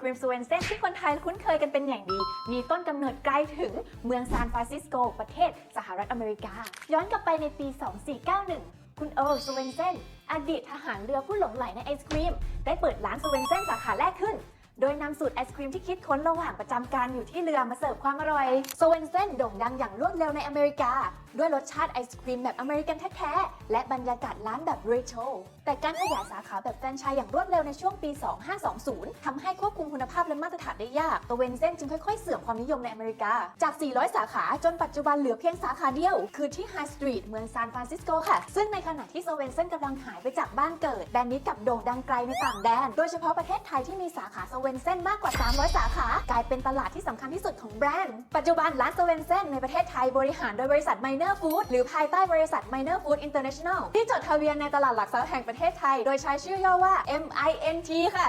ครีมสเวนเซนที่คนไทยคุ้นเคยกันเป็นอย่างดี มีต้นกำเนิดไกลถึงเมืองซานฟรานซิสโก ประเทศสหรัฐอเมริกา ย้อนกลับไปในปี 2491คุณเอิร์ลสเวนเซนอดีตทหารเรือผู้หลงใหลในไอศครีม ได้เปิดร้านสเวนเซนสาขาแรกำสูตรไอศครีมที่คิดค้นระหว่างประจำการอยู่ที่เรือมาเสิร์ฟความอร่อยสเวนเซนโด่งดังอย่างรวดเร็วในอเมริกา ด้วยรสชาติไอศครีมแบบอเมริกันแท้ๆและบรรยากาศร้านแบบเรโทรแต่การขยายสาขาแบบแฟรนไชส์อย่างรวดเร็วในช่วงปี 2520ทำให้ควบคุมคุณภาพและมาตรฐานได้ยากสเวนเซนจึงค่อยๆ เสื่อมความนิยมในอเมริกา จาก 400 สาขาจนปัจจุบันเหลือเพียงสาขาเดียว คือที่ไฮสตรีทเมืองซานฟรานซิสโกค่ะ ซึ่งในขณะที่สเวนเซนกำลังหายไปจากบ้านเกิดแบรนด์นี้กลับโด่งดังไกลในต่างแดน โดยเฉพาะประเทศไทยที่มีสาขาสเวนเซนมากกว่า 300 สาขากลายเป็นตลาดที่สำคัญที่สุดของแบรนด์ ปัจจุบันร้านสเวนเซนในประเทศไทยบริหารโดยบริษัท Minor Food หรือภายใต้บริษัท Minor Food International ที่จดทะเบียนในตลาดหลักทรัพย์แห่งประเทศไทย โดยใช้ชื่อย่อว่า MINT ค่ะ